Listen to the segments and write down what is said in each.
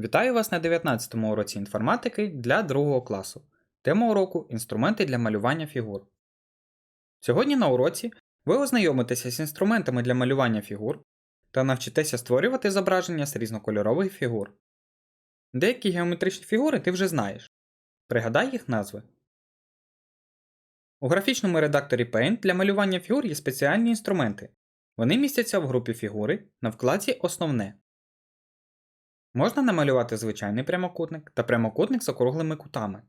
Вітаю вас на 19 му уроці інформатики для 2 класу. Тема уроку Інструменти для малювання фігур. Сьогодні на уроці ви ознайомитеся з інструментами для малювання фігур та навчитеся створювати зображення з різнокольорових фігур. Деякі геометричні фігури ти вже знаєш. Пригадай їх назви. У графічному редакторі Paint для малювання фігур є спеціальні інструменти. Вони містяться в групі фігури на вкладці Основне. Можна намалювати звичайний прямокутник та прямокутник з округлими кутами.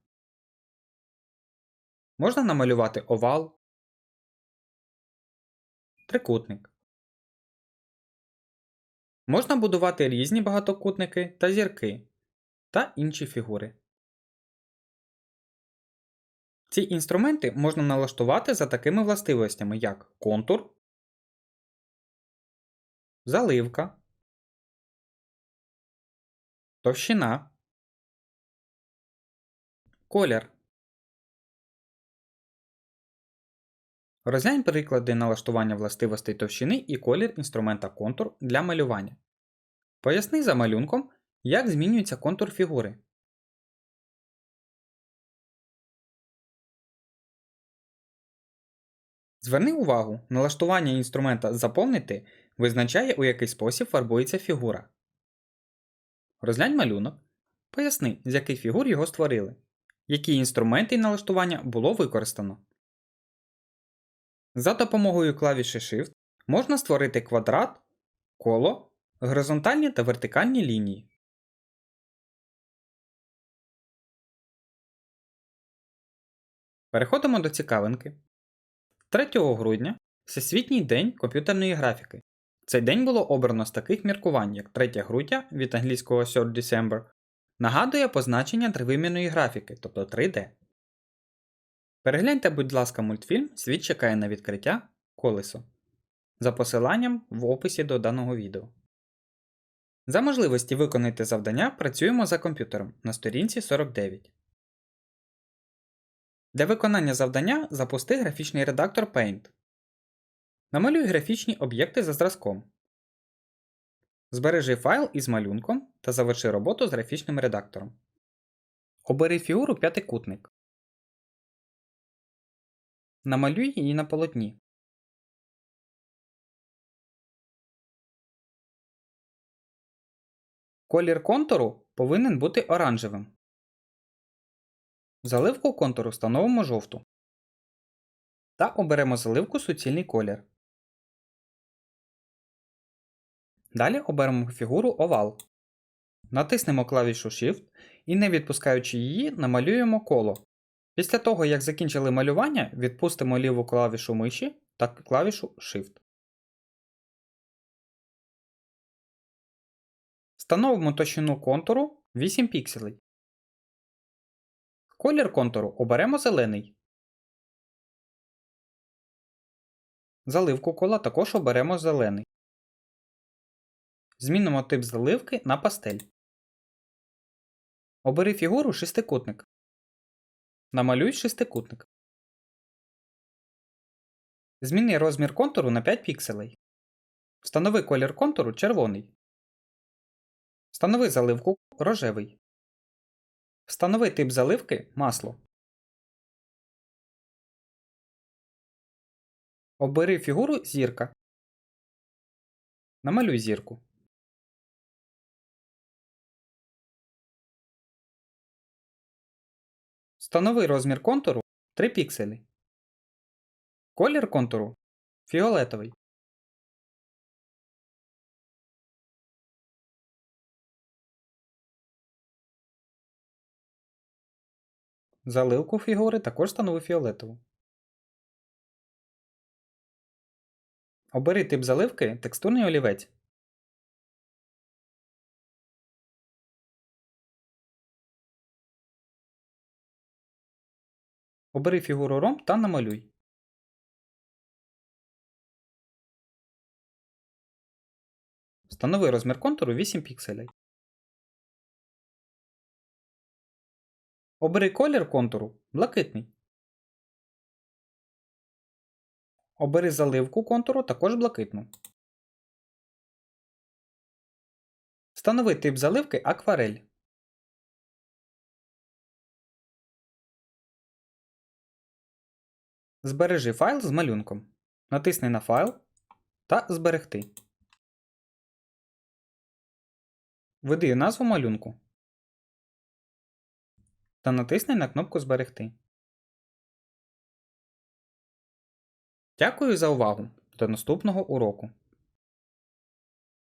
Можна намалювати овал, трикутник. Можна будувати різні багатокутники та зірки та інші фігури. Ці інструменти можна налаштувати за такими властивостями, як контур, заливка, товщина, колір. Розглянь приклади налаштування властивостей товщини і колір інструмента контур для малювання. Поясни за малюнком, як змінюється контур фігури. Зверни увагу, налаштування інструмента Заповнити визначає, у який спосіб фарбується фігура. Розглянь малюнок. Поясни, з яких фігур його створили, які інструменти і налаштування було використано. За допомогою клавіші Shift можна створити квадрат, коло, горизонтальні та вертикальні лінії. Переходимо до цікавинки. 3 грудня Всесвітній день комп'ютерної графіки. Цей день було обрано з таких міркувань, як 3 грудня від англійського 3 December, нагадує позначення тривимірної графіки, тобто 3D. Перегляньте, будь ласка, мультфільм Світ чекає на відкриття колесо за посиланням в описі до даного відео. За можливості виконати завдання працюємо за комп'ютером на сторінці 49. Для виконання завдання запусти графічний редактор Paint. Намалюй графічні об'єкти за зразком. Збережи файл із малюнком та заверши роботу з графічним редактором. Обери фігуру п'ятикутник. Намалюй її на полотні. Колір контуру повинен бути оранжевим. Заливку контуру встановимо жовту. Та оберемо заливку суцільний колір. Далі оберемо фігуру овал. Натиснемо клавішу Shift і, не відпускаючи її, намалюємо коло. Після того, як закінчили малювання, відпустимо ліву клавішу миші та клавішу Shift. Встановимо товщину контуру 8 пікселей. Колір контуру оберемо зелений. Заливку кола також оберемо зелений. Змінимо тип заливки на пастель. Обери фігуру шестикутник. Намалюй шестикутник. Зміни розмір контуру на 5 пікселей. Встанови колір контуру червоний. Встанови заливку рожевий. Встанови тип заливки масло. Обери фігуру зірка. Намалюй зірку. Встанови розмір контуру 3 пікселі. Колір контуру фіолетовий. Заливку фігури також встанови фіолетову. Обери тип заливки текстурний олівець. Обери фігуру ромб та намалюй. Встанови розмір контуру 8 пікселей. Обери колір контуру блакитний. Обери заливку контуру також блакитну. Встанови тип заливки акварель. Збережи файл з малюнком. Натисни на файл та Зберегти. Введи назву малюнку та натисни на кнопку Зберегти. Дякую за увагу! До наступного уроку!